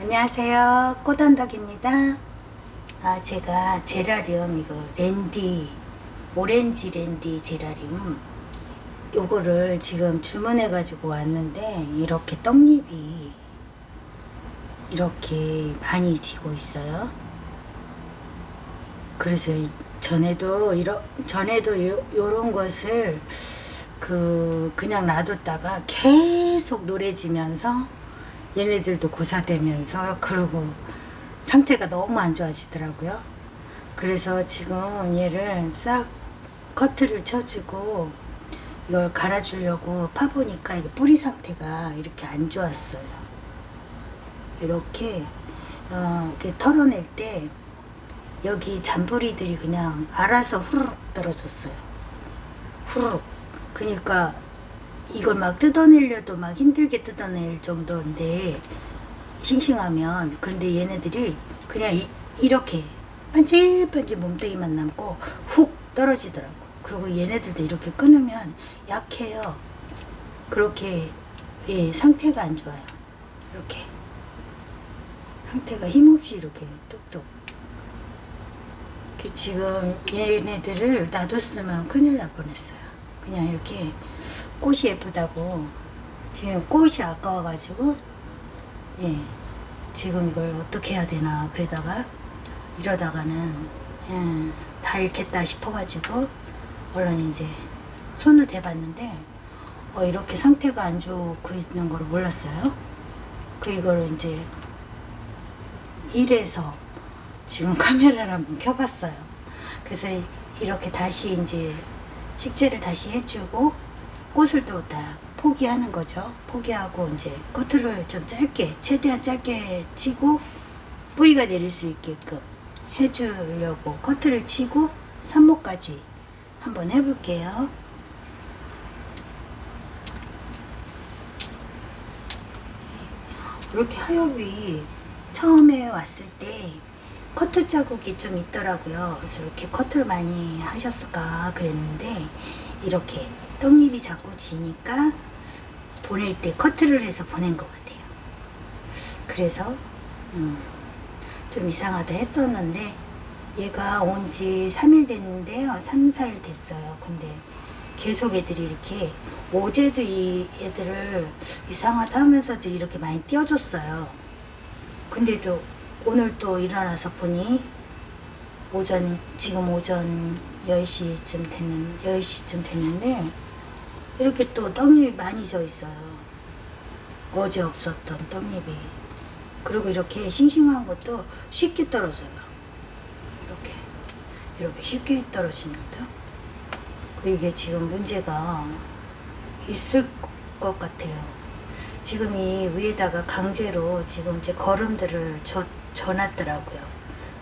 안녕하세요. 꽃언덕입니다. 아, 제가 제라리움 이거 랜디 오렌지 랜디 제라리움 요거를 지금 주문해 가지고 왔는데 이렇게 떡잎이 이렇게 많이 지고 있어요. 그래서 이- 전에도 이러 전에도 요, 요런 것을 그 그냥 놔뒀다가 계속 노래지면서 얘네들도 고사되면서 그러고 상태가 너무 안 좋아지더라고요. 그래서 지금 얘를 싹 커트를 쳐주고 이걸 갈아주려고 파보니까 이게 뿌리 상태가 이렇게 안 좋았어요. 이렇게 어, 이렇게 털어낼 때 여기 잔뿌리들이 그냥 알아서 후루룩 떨어졌어요. 후루룩. 그러니까 이걸 막 뜯어내려도 막 힘들게 뜯어낼 정도인데 싱싱하면 그런데 얘네들이 그냥 이, 이렇게 반질반질 몸뚱이만 남고 훅 떨어지더라고. 그리고 얘네들도 이렇게 끊으면 약해요. 그렇게 예, 상태가 안 좋아요. 이렇게 상태가 힘없이 이렇게 뚝뚝. 그 지금 얘네들을 놔뒀으면 큰일 날 뻔했어요. 그냥 이렇게 꽃이 예쁘다고 지금 꽃이 아까워가지고 예 지금 이걸 어떻게 해야 되나 그러다가 이러다가는 예, 다 잃겠다 싶어가지고 얼른 이제 손을 대봤는데 어, 이렇게 상태가 안 좋고 있는 걸 몰랐어요. 그 이거를 이제 일해서 지금 카메라를 한번 켜봤어요. 그래서 이렇게 다시 이제 식재를 다시 해주고 꽃을 또 다 포기하는 거죠. 포기하고 이제 커트를 좀 짧게 최대한 짧게 치고 뿌리가 내릴 수 있게끔 해주려고 커트를 치고 산모까지 한번 해볼게요. 이렇게 하엽이 처음에 왔을 때 커트 자국이 좀 있더라고요. 그래서 이렇게 커트를 많이 하셨을까 그랬는데 이렇게 떡잎이 자꾸 지니까 보낼 때 커트를 해서 보낸 것 같아요. 그래서 음, 좀 이상하다 했었는데 얘가 온 지 3일 됐는데요. 3, 4일 됐어요. 근데 계속 애들이 이렇게 어제도 이 애들을 이상하다 하면서도 이렇게 많이 띄워줬어요. 근데도 오늘 또 일어나서 보니 오전 지금 오전 10시쯤 됐는 10시쯤 됐는데 이렇게 또 떡잎이 많이 져 있어요. 어제 없었던 떡잎이. 그리고 이렇게 싱싱한 것도 쉽게 떨어져요. 이렇게 이렇게 쉽게 떨어집니다. 그리고 이게 지금 문제가 있을 것 같아요. 지금 이 위에다가 강제로 지금 이제 거름들을 줘, 줘놨더라고요.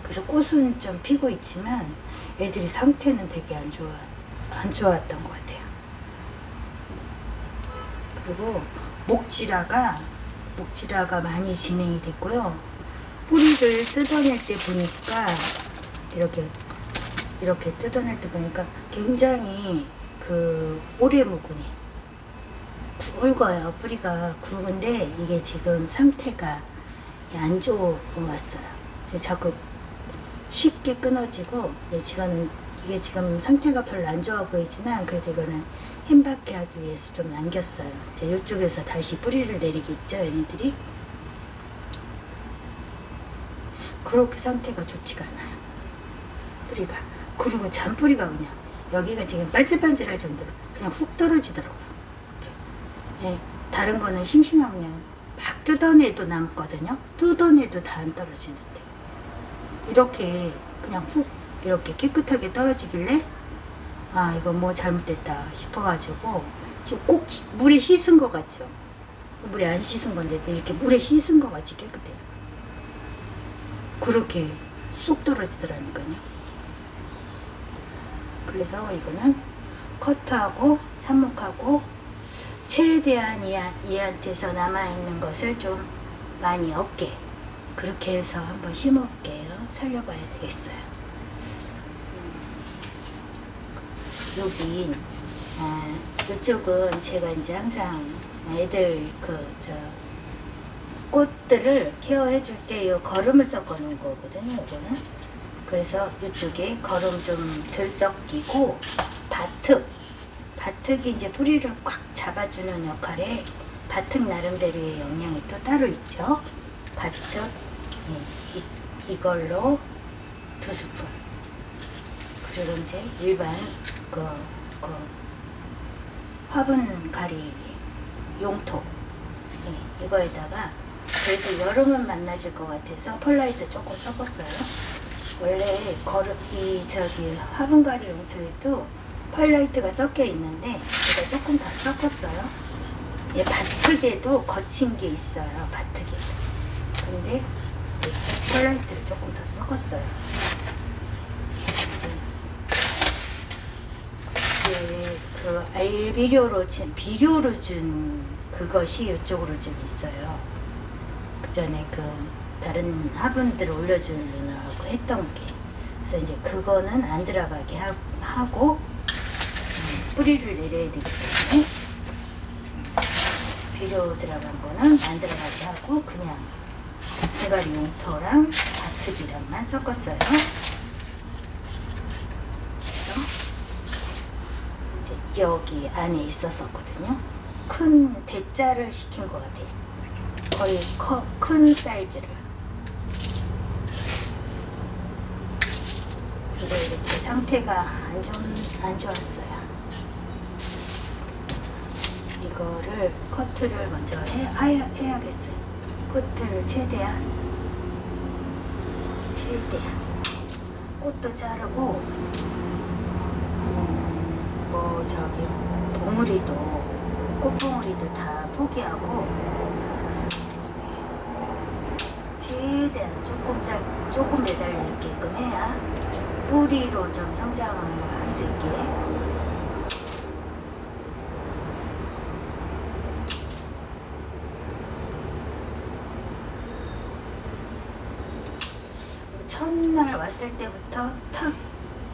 그래서 꽃은 좀 피고 있지만 애들이 상태는 되게 안 좋아, 안 좋았던 것 같아요. 그리고 목질화가, 목질화가 많이 진행이 됐고요. 뿌리를 뜯어낼 때 보니까 이렇게, 이렇게 뜯어낼 때 보니까 굉장히 그 오래 묵은이 굵어요. 뿌리가 굵은데 이게 지금 상태가 안 좋았어요. 지금 자꾸 쉽게 끊어지고 네, 지금은 이게 지금 상태가 별로 안 좋아 보이지만 그래도 이거는 힘받게 하기 위해서 좀 남겼어요. 이제 이쪽에서 다시 뿌리를 내리겠죠, 얘네들이. 그렇게 상태가 좋지가 않아요. 뿌리가. 그리고 잔뿌리가 그냥 여기가 지금 반질반질할 정도로 그냥 훅 떨어지더라고요. 예, 다른 거는 싱싱하면 막 뜯어내도 남거든요. 뜯어내도 다 안 떨어지는데 이렇게 그냥 훅 이렇게 깨끗하게 떨어지길래 아 이거 뭐 잘못됐다 싶어가지고 지금 꼭 시- 물에 씻은 것 같죠. 물에 안 씻은 건데도 이렇게 물에 씻은 것 같이 깨끗해요. 그렇게 쏙 떨어지더라니까요. 그래서 이거는 커트하고 삽목하고 최대한 이, 얘한테서 남아있는 것을 좀 많이 얻게 그렇게 해서 한번 심어볼게요. 살려봐야 되겠어요. 여기 아, 이쪽은 제가 이제 항상 애들 그 저 꽃들을 케어해 줄 때 이 거름을 섞어 놓은 거거든요. 이거는. 그래서 이쪽에 거름 좀 덜 섞이고 바특 바특이 이제 뿌리를 꽉 잡아주는 역할에 바특 나름대로의 영양이 또 따로 있죠. 바특 예, 이, 이걸로 두 스푼 그리고 이제 일반 그, 그 화분 가리 용토 예, 이거에다가 그래도 여름은 만나질 것 같아서 펄라이트 조금 섞었어요. 원래 거름 이 저기 화분 가리 용토에도 펄라이트가 섞여 있는데 제가 조금 더 섞었어요. 예, 바특에도 거친 게 있어요. 바특에. 근데 펄라이트를 조금 더 섞었어요. 예, 그 알비료로 준 비료로 준 그것이 이쪽으로 좀 있어요. 그 전에 그 다른 화분들 올려주려고 했던 게 그래서 이제 그거는 안 들어가게 하, 하고 음, 뿌리를 내려야 되기 때문에 비료 들어간 거는 안 들어가게 하고 그냥 대가리 용토랑 바트기랑만 섞었어요. 그래서 여기 안에 있었었거든요. 큰 대자를 시킨 것 같아요. 거의 커, 큰 사이즈를. 근데 이렇게 상태가 안, 좋, 안 좋았어요. 이거를 커트를 먼저 해, 해야, 해야겠어요. 커트를 최대한, 최대한. 꽃도 자르고, 저기, 봉우리도, 꽃봉우리도 다 포기하고, 최대한 조금 잘, 조금 매달려 있게끔 해야 뿌리로 좀 성장을 할수 있게. 첫날 왔을 때부터 탁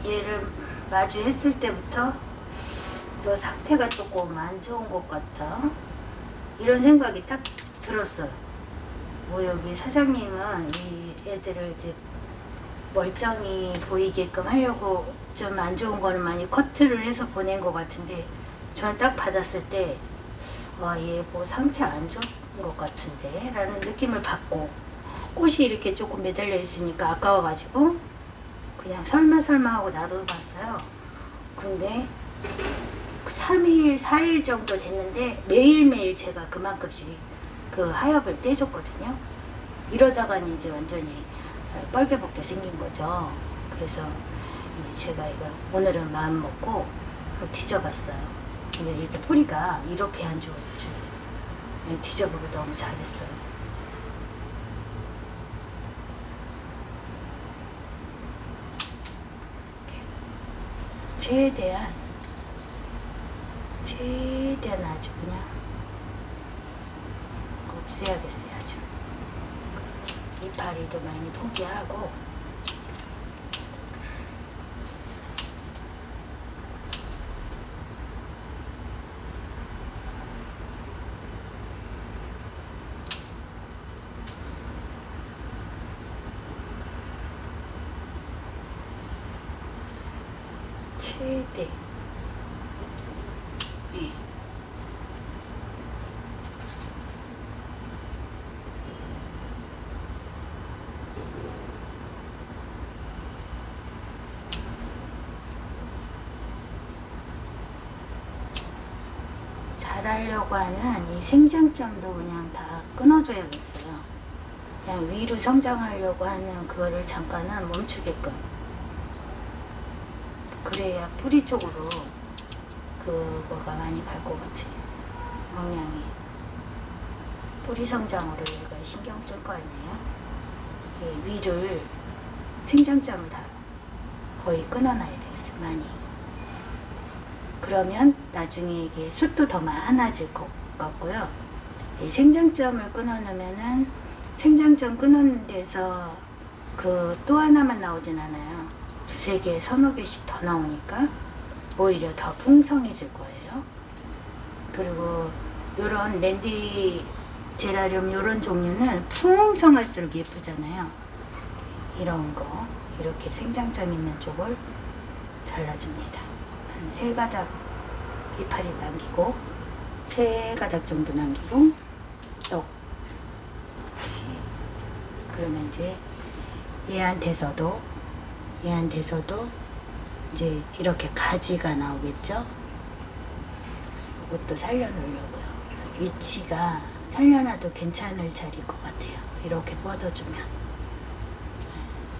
얘를 마주했을 때부터 너 상태가 조금 안 좋은 것 같다. 이런 생각이 딱 들었어요. 뭐 여기 사장님은 이 애들을 이제 멀쩡히 보이게끔 하려고 좀 안 좋은 거는 많이 커트를 해서 보낸 것 같은데 저는 딱 받았을 때 와, 얘뭐 상태 안 좋은 것 같은데 라는 느낌을 받고 꽃이 이렇게 조금 매달려 있으니까 아까워가지고 그냥 설마 설마 하고 놔둬봤어요. 근데 3일, 4일 정도 됐는데 매일매일 제가 그만큼씩 그 하엽을 떼줬거든요. 이러다가는 이제 완전히 뻘개벗게 생긴 거죠. 그래서 이제 제가 이거 오늘은 마음 먹고 뒤져봤어요. 근데 이렇게 뿌리가 이렇게 안 좋을 줄 예, 뒤져보고 너무 잘했어요. 이렇게 최대한 최대한 아주 그냥 없애야겠어요 아주. 이파리도 많이 포기하고 최대 예. 잘하려고 하는 이 생장점도 그냥 다 끊어줘야겠어요. 그냥 위로 성장하려고 하는 그거를 잠깐은 멈추게끔. 그래야 뿌리 쪽으로 그거가 많이 갈 것 같아요. 영양이. 뿌리 성장으로 얘가 신경 쓸 거 아니에요? 예, 위를 생장점을 다 거의 끊어놔야 되겠어요. 많이. 그러면 나중에 이게 숱도 더 많아질 것 같고요. 이 생장점을 끊어놓으면은 생장점 끊는 데서 그 또 하나만 나오진 않아요. 두세 개, 서너 개씩 더 나오니까 오히려 더 풍성해질 거예요. 그리고 요런 랜디 제라늄 이런 종류는 풍성할수록 예쁘잖아요. 이런 거 이렇게 생장점 있는 쪽을 잘라줍니다. 한 세 가닥 이파리 남기고 세 가닥 정도 남기고 또 이렇게. 그러면 이제 얘한테서도 얘한테서도 이제 이렇게 가지가 나오겠죠. 이것도 살려놓으려고요. 위치가 살려놔도 괜찮을 자리일 것 같아요. 이렇게 뻗어주면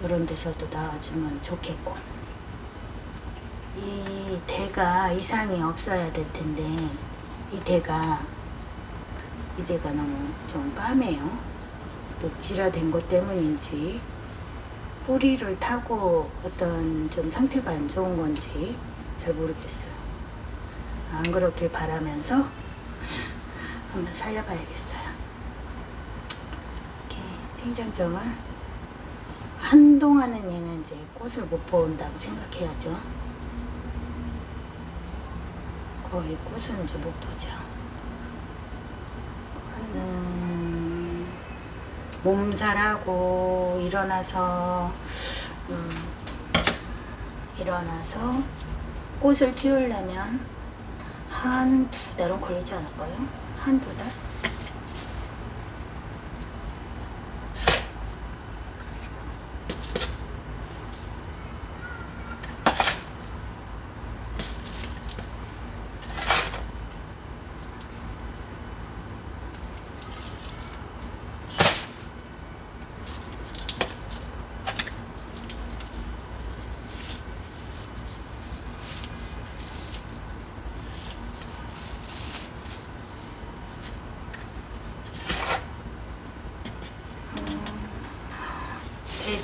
이런 데서도 나와주면 좋겠고 이 대가 이상이 없어야 될 텐데 이 대가 이 대가 너무 좀 까매요. 녹질화된 것 때문인지 뿌리를 타고 어떤 좀 상태가 안 좋은 건지 잘 모르겠어요. 안 그렇길 바라면서 한번 살려봐야겠어요. 이렇게 생장점을 한동안은 얘는 이제 꽃을 못 본다고 생각해야죠. 거의 꽃은 이제 못 보죠. 음, 몸살하고 일어나서 음, 일어나서 꽃을 피우려면 한 두 달은 걸리지 않을까요? 한 두 달?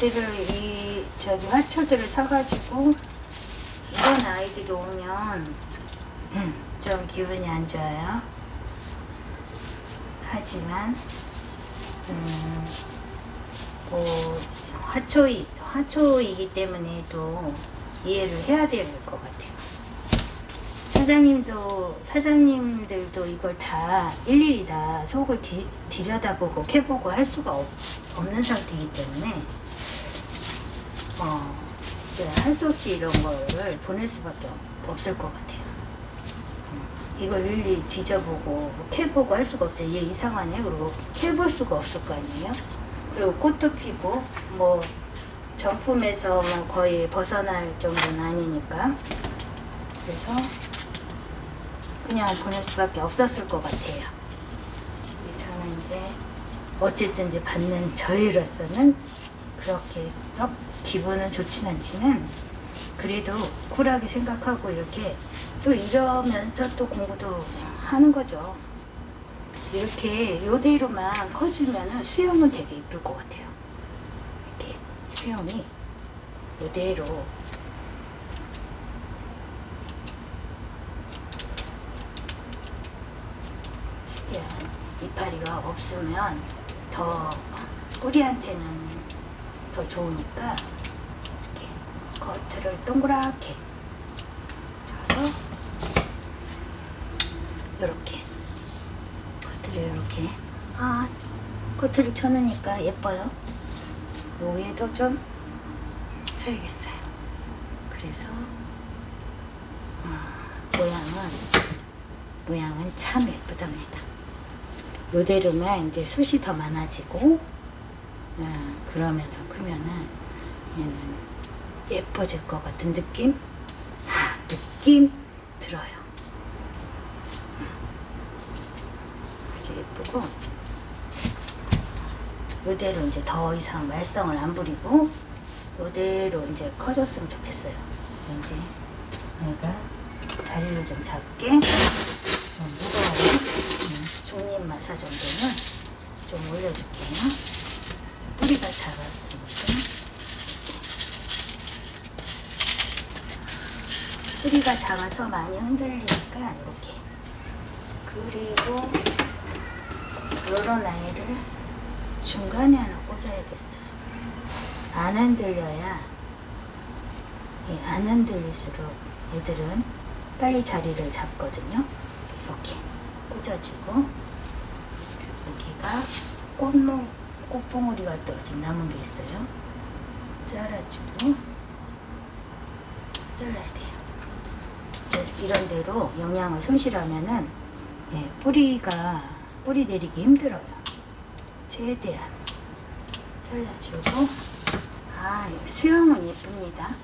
애들을 이 저기 화초들을 사가지고 이런 아이들이 오면 음, 좀 기분이 안 좋아요. 하지만 음, 뭐 화초이 화초이기 때문에 또 이해를 해야 될 것 같아요. 사장님도 사장님들도 이걸 다 일일이 다 속을 디, 들여다보고 캐보고 할 수가 없, 없는 상태이기 때문에 어, 없이 이런 거를 보낼 수밖에 없- 없을 것 같아요. 음, 이걸 일일이 뒤져보고 캐보고 할 수가 없죠. 얘 이상하네. 그리고 캐볼 수가 없을 거 아니에요. 그리고 꽃도 피고 뭐 정품에서 뭐 거의 벗어날 정도는 아니니까 그래서 그냥 보낼 수밖에 없었을 것 같아요. 저는 이제 어쨌든 이제 받는 저희로서는 그렇게 해서 기분은 좋진 않지만 그래도 쿨하게 생각하고 이렇게 또 이러면서 또 공부도 하는 거죠. 이렇게 요대로만 커주면 수영은 되게 이쁠 것 같아요. 이렇게 수영이 요대로 최대한 이파리가 없으면 더 뿌리한테는 더 좋으니까 겉을 동그랗게 쳐서 이렇게 겉을 이렇게. 아 겉을 쳐놓으니까 예뻐요. 요 위에도 좀 쳐야겠어요. 그래서 아, 모양은 모양은 참 예쁘답니다. 요대로만 이제 숱이 더 많아지고 아, 그러면서 크면은 얘는 예뻐질 것 같은 느낌? 아, 느낌 들어요. 음. 아주 예쁘고 요대로 이제 더 이상 말썽을 안 부리고 요대로 이제 커졌으면 좋겠어요. 이제 얘가 자리를 좀 잡게 좀. 음, 중립 마사 정도는 좀 올려줄게요. 뿌리가 작았으니까 뿌리가 작아서 많이 흔들리니까 이렇게 그리고 이런 아이를 중간에 하나 꽂아야겠어요 안 흔들려야 예, 안 흔들릴수록 얘들은 빨리 자리를 잡거든요 이렇게 꽂아주고 여기 여기다가 꽃봉, 꽃봉오리가 또 지금 남은 게 있어요. 잘라주고 잘라야 돼요. 네, 이런 대로 영양을 손실하면은 예, 뿌리가 뿌리 내리기 힘들어요. 최대한 잘라주고 아 수영은 예쁩니다.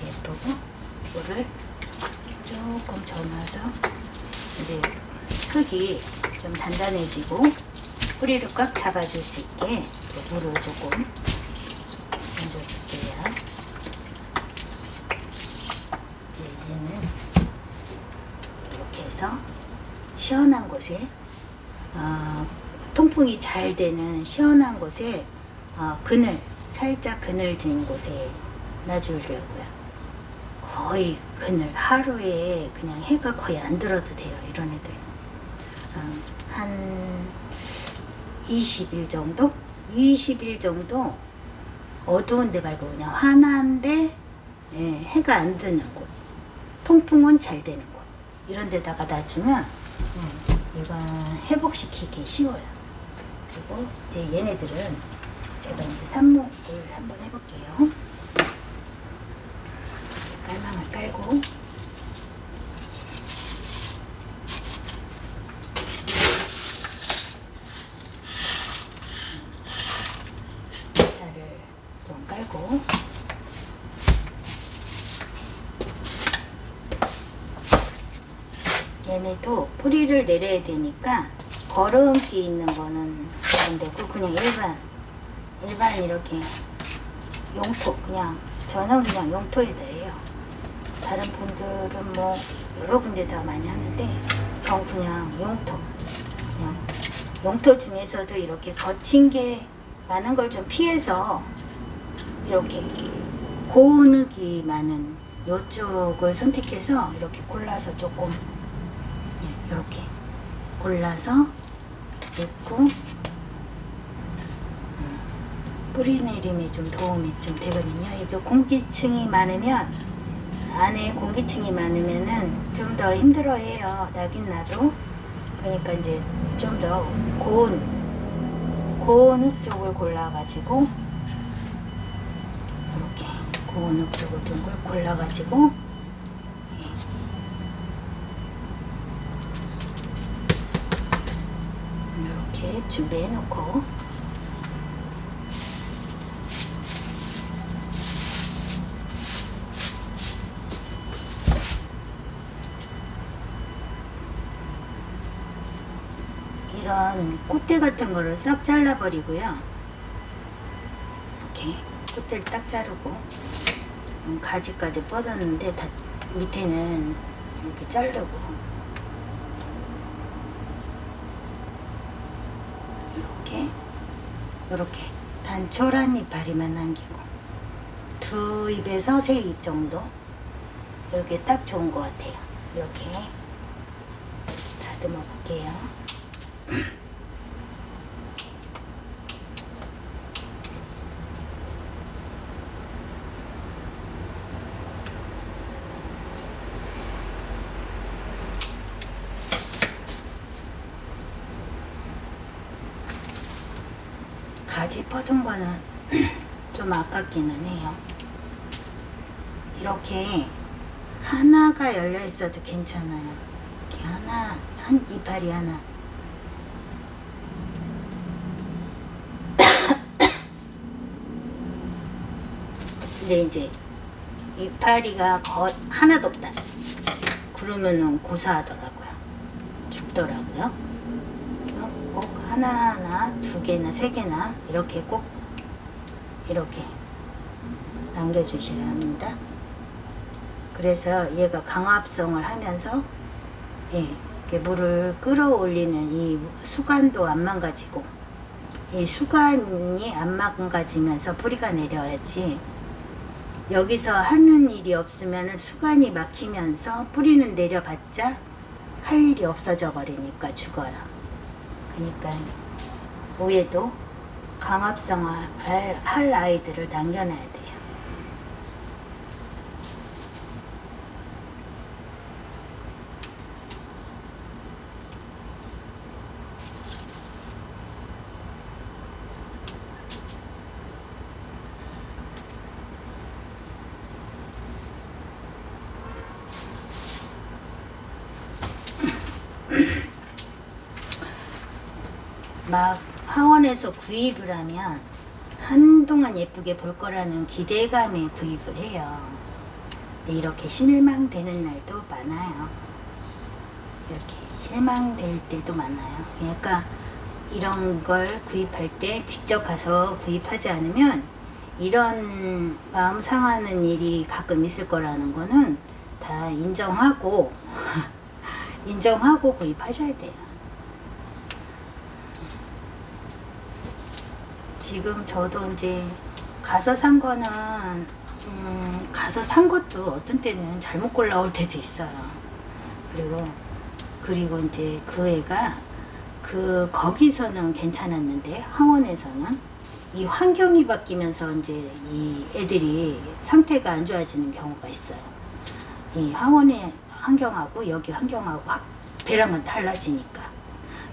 이렇게 예쁘고 이거를 조금 저어서 이제 흙이 좀 단단해지고 뿌리를 꽉 잡아줄 수 있게 물을 조금 얹어줄게요. 이제 얘는 이렇게 해서 시원한 곳에 어, 통풍이 잘 되는 시원한 곳에 어, 그늘 살짝 그늘진 곳에 놔주려고요. 거의 그늘 하루에 그냥 해가 거의 안 들어도 돼요. 이런 애들은 어, 한 20일 정도, 20일 정도 어두운 데 말고 그냥 환한데 예, 해가 안 드는 곳, 통풍은 잘 되는 곳 이런 데다가 놔주면 예, 이건 회복시키기 쉬워요. 그리고 이제 얘네들은 제가 이제 삽목을 한번 해볼게요. 깔망을 깔고 자를 좀 깔고 얘네도 뿌리를 되니까 거름기 있는 거는 안 되고 그냥 일반 일반 이렇게 용토 그냥 저는 그냥 용토에다 해요. 다른 분들은 뭐 여러 군데 다 많이 하는데 전 그냥 용토 그냥 용토 중에서도 이렇게 거친 게 많은 걸 좀 피해서 이렇게 고운흙이 많은 이쪽을 선택해서 이렇게 골라서 조금 예, 이렇게 골라서 넣고 음, 뿌리 내림에 좀 도움이 좀 되거든요. 이게 공기층이 많으면 안에 공기층이 많으면은 좀 더 힘들어해요. 나긴 나도. 그러니까 이제 좀 더 고운 고운 흙 쪽을 골라가지고 이렇게 고운 흙 쪽을 좀 골- 골라가지고 준비해 놓고 이런 꽃대 같은 거를 싹 잘라버리고요. 이렇게 꽃대를 딱 자르고 음, 가지까지 뻗었는데 다 밑에는 이렇게 자르고 이렇게 이렇게 단촐한 이파리만 남기고 두 입에서 세 입 정도 이렇게 딱 좋은 것 같아요. 이렇게 다듬어 볼게요. 가지 뻗은 거는 좀 아깝기는 해요. 이렇게 하나가 열려 있어도 괜찮아요. 이렇게 하나, 한 이파리 하나. 근데 이제 이파리가 거, 하나도 없다. 그러면은 고사하더라고요. 죽더라고요. 꼭 하나나 두 개나 세 개나 이렇게 꼭 이렇게 남겨주셔야 합니다. 그래서 얘가 강압성을 하면서 예, 물을 끌어올리는 이 수관도 안 망가지고 이 수관이 안 망가지면서 뿌리가 내려야지 여기서 하는 일이 없으면 수관이 막히면서 뿌리는 내려봤자 할 일이 없어져 버리니까 죽어요. 그러니까 위에도 강압성을 할, 할 아이들을 남겨놔야 돼요. 막 하원에서 구입을 하면 한동안 예쁘게 볼 거라는 기대감에 구입을 해요. 근데 이렇게 실망되는 날도 많아요. 이렇게 실망될 때도 많아요. 그러니까 이런 걸 구입할 때 직접 가서 구입하지 않으면 이런 마음 상하는 일이 가끔 있을 거라는 거는 다 인정하고 인정하고 구입하셔야 돼요. 지금 저도 이제 가서 산 거는 음, 가서 산 것도 어떤 때는 잘못 골라올 때도 있어요. 그리고 그리고 이제 그 애가 그 거기서는 괜찮았는데 항원에서는 이 환경이 바뀌면서 이제 이 애들이 상태가 안 좋아지는 경우가 있어요. 이 항원의 환경하고 여기 환경하고 확 배랑은 달라지니까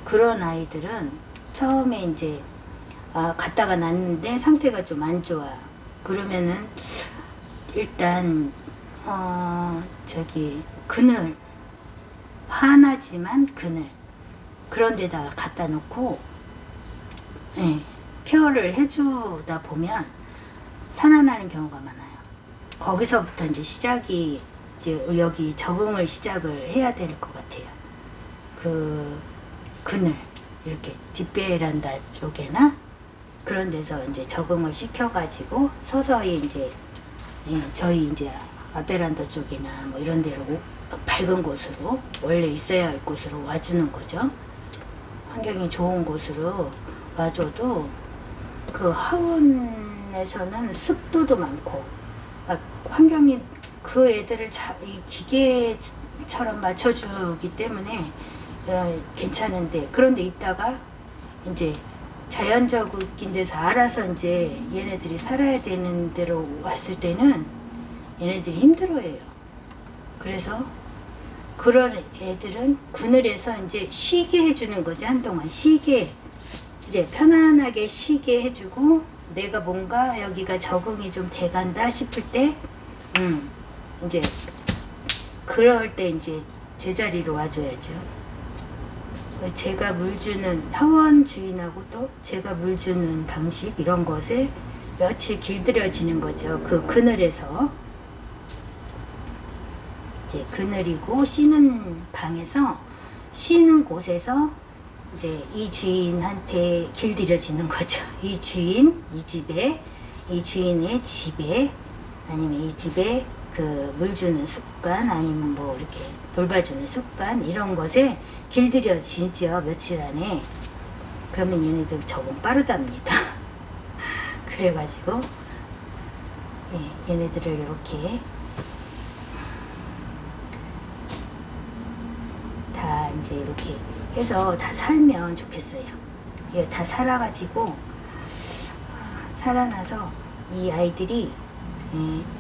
그런 아이들은 처음에 이제 아, 갔다가 났는데 상태가 좀 안 좋아. 그러면은 일단 어 저기 그늘 화나지만 그늘 그런 데다가 갖다 놓고 예, 케어를 해주다 보면 살아나는 경우가 많아요. 거기서부터 이제 시작이 이제 여기 적응을 시작을 해야 될 것 같아요. 그 그늘 이렇게 뒷베란다 쪽에나 그런 데서 이제 적응을 시켜가지고 서서히 이제 예, 저희 이제 아베란다 쪽이나 뭐 이런 데로 오- 밝은 곳으로 원래 있어야 할 곳으로 와주는 거죠. 환경이 좋은 곳으로 와줘도 그 하원에서는 습도도 많고 막 환경이 그 애들을 자, 이 기계처럼 맞춰주기 때문에 어, 괜찮은데 그런데 있다가 이제 자연적인 데서 알아서 이제 얘네들이 살아야 되는 데로 왔을 때는 얘네들이 힘들어해요. 그래서 그런 애들은 그늘에서 이제 쉬게 해주는 거지 한동안 쉬게 이제 편안하게 쉬게 해주고 내가 뭔가 여기가 적응이 좀 돼간다 싶을 때, 음 이제 그럴 때 이제 제자리로 와줘야죠. 제가 물 주는 하원 주인하고 또 제가 물 주는 방식 이런 것에 며칠 길들여지는 거죠. 그 그늘에서 이제 그늘이고 쉬는 방에서 쉬는 곳에서 이제 이 주인한테 길들여지는 거죠. 이 주인, 이 집에, 이 주인의 집에, 아니면 이 집에 그 물 주는 습관, 아니면 뭐 이렇게 돌봐주는 습관, 이런 것에 길들여지죠. 며칠 안에. 그러면 얘네들 적응 빠르답니다. 그래가지고, 예, 얘네들을 이렇게 다 이제 이렇게 해서 다 살면 좋겠어요. 이게 다 살아가지고 아, 살아나서 이 아이들이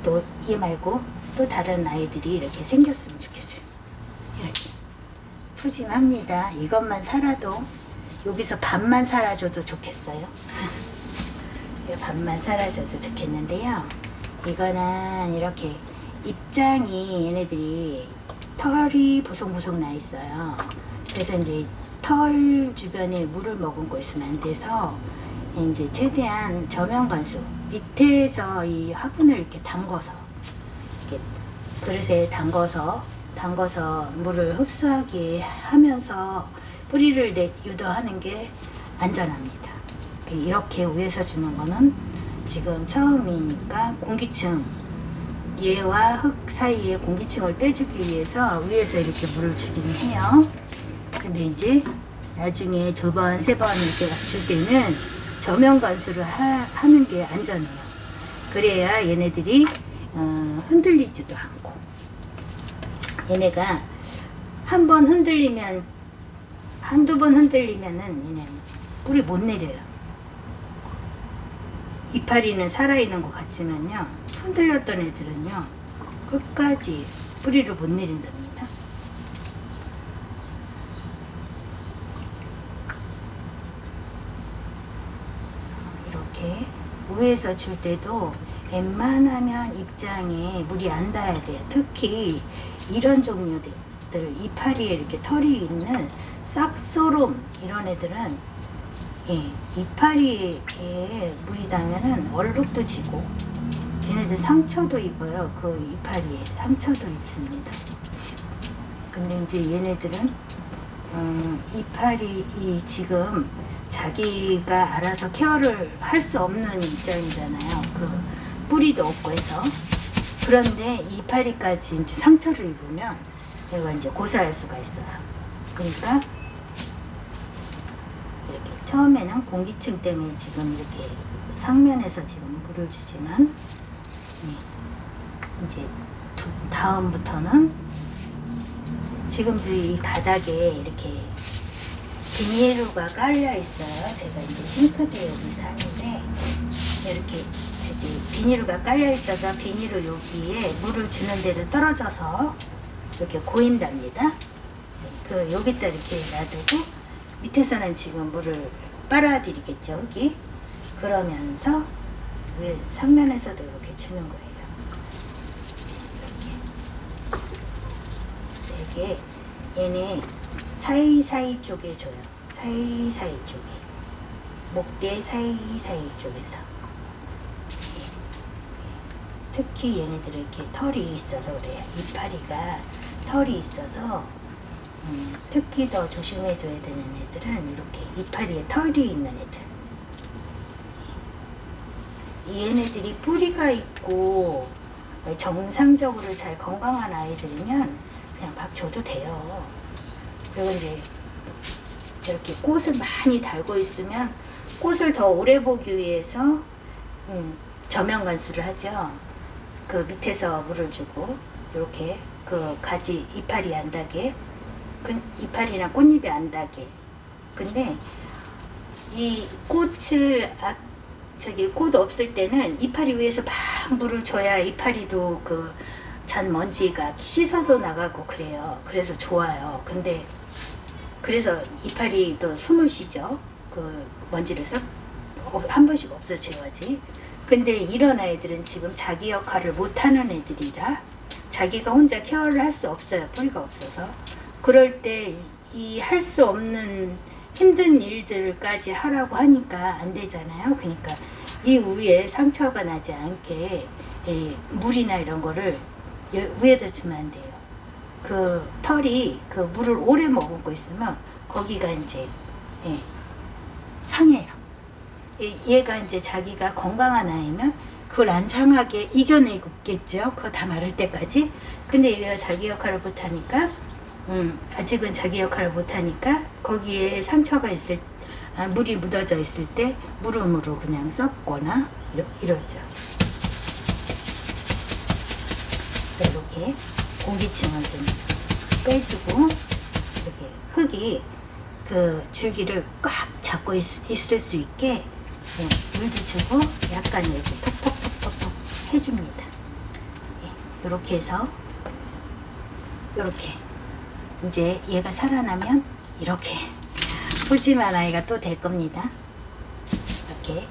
또얘 말고 또 다른 아이들이 이렇게 생겼으면 좋겠어요. 푸짐합니다. 이것만 살아도 여기서 반만 살아줘도 좋겠어요. 이 반만 살아줘도 좋겠는데요. 이거는 이렇게 입장이 얘네들이 털이 보송보송 나 있어요. 그래서 이제 털 주변에 물을 머금고 있으면 안 돼서 이제 최대한 저면 관수 밑에서 이 화분을 이렇게 담궈서 이렇게 그릇에 담궈서 담궈서 물을 흡수하게 하면서 뿌리를 내, 유도하는 게 안전합니다. 이렇게 위에서 주는 거는 지금 처음이니까 공기층 얘와 흙 사이에 공기층을 빼주기 위해서 위에서 이렇게 물을 주기는 해요. 근데 이제 나중에 두 번, 세 번 이렇게 줄 때는 저면 관수를 하, 하는 게 안전해요. 그래야 얘네들이 어, 흔들리지도 않고 얘네가 한 번 흔들리면 한두 번 흔들리면은 얘는 뿌리 못 내려요. 이파리는 살아있는 것 같지만요. 흔들렸던 애들은요. 끝까지 뿌리를 못 내린답니다. 이렇게 위에서 줄 때도 웬만하면 입장에 물이 안 닿아야 돼요. 특히 이런 종류들 이파리에 이렇게 털이 있는 싹소롬 이런 애들은 예, 이파리에 물이 닿으면은 얼룩도 지고 얘네들 상처도 입어요. 그 이파리에 상처도 입습니다. 근데 이제 얘네들은 음, 이파리 이 지금 자기가 알아서 케어를 할 수 없는 입장이잖아요. 그 뿌리도 없고 해서 그런데 이파리까지 이제 상처를 입으면 얘가 이제 고사할 수가 있어요. 그러니까 이렇게 처음에는 공기층 때문에 지금 이렇게 상면에서 지금 물을 주지만 예, 이제 두- 다음부터는 지금 이 바닥에 이렇게 비닐루가 깔려 있어요. 제가 이제 싱크대 여기서 하는데 이렇게 비닐루가 깔려 있어서 비닐루 여기에 물을 주는 대로 떨어져서 이렇게 고인답니다. 네, 그 여기다 이렇게 놔두고 밑에서는 지금 물을 빨아들이겠죠 여기 그러면서 왜 상면에서도 이렇게 주는 거예요. 이렇게 되게 얘네 사이사이 쪽에 줘요. 사이사이 쪽에 목대 사이사이 쪽에서 특히 얘네들은 이렇게 털이 있어서 그래요. 이파리가 털이 있어서 음, 특히 더 조심해줘야 되는 애들은 이렇게 이파리에 털이 있는 애들. 이 얘네들이 뿌리가 있고 정상적으로 잘 건강한 아이들이면 그냥 막 줘도 돼요. 그리고 이제 저렇게 꽃을 많이 달고 있으면 꽃을 더 오래 보기 위해서 음, 저면 관수를 하죠. 그 밑에서 물을 주고 이렇게 그 가지 이파리 안 닿게 그 이파리나 꽃잎이 안 닿게 근데 이 꽃을 아, 저기 꽃 없을 때는 이파리 위에서 막 물을 줘야 이파리도 그 잔 먼지가 씻어도 나가고 그래요. 그래서 좋아요. 근데 그래서 이파리도 숨을 쉬죠. 그 먼지를 싹 한 번씩 없어져야지. 근데 이런 아이들은 지금 자기 역할을 못하는 애들이라 자기가 혼자 케어를 할 수 없어요. 뿌리가 없어서. 그럴 때 이 할 수 없는 힘든 일들까지 하라고 하니까 안 되잖아요. 그러니까 이 위에 상처가 나지 않게 이 물이나 이런 거를 여- 위에다 주면 안 돼요. 그 털이 그 물을 오래 머금고 있으면 거기가 이제 예, 상해요. 이- 얘가 이제 자기가 건강한 아이면 그걸 안 상하게 이겨내겠죠. 그거 다 마를 때까지. 근데 얘가 자기 역할을 못하니까, 음, 아직은 자기 역할을 못하니까 거기에 상처가 있을, 아, 물이 묻어져 있을 때 물음으로 그냥 썩거나 이러, 이러죠. 그래서 이렇게 공기층을 좀 빼주고 이렇게 흙이 그 줄기를 꽉 잡고 있, 을수 있게 예, 물도 주고 약간 이렇게 톡톡톡톡톡 해줍니다. 예, 이렇게 해서 이렇게 이제 얘가 살아나면 이렇게 푸짐한 아이가 또 될 겁니다. 이렇게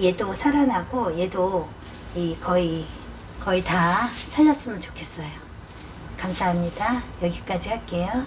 얘도 살아나고 얘도 이 거의 거의 다 살렸으면 좋겠어요. 감사합니다. 여기까지 할게요.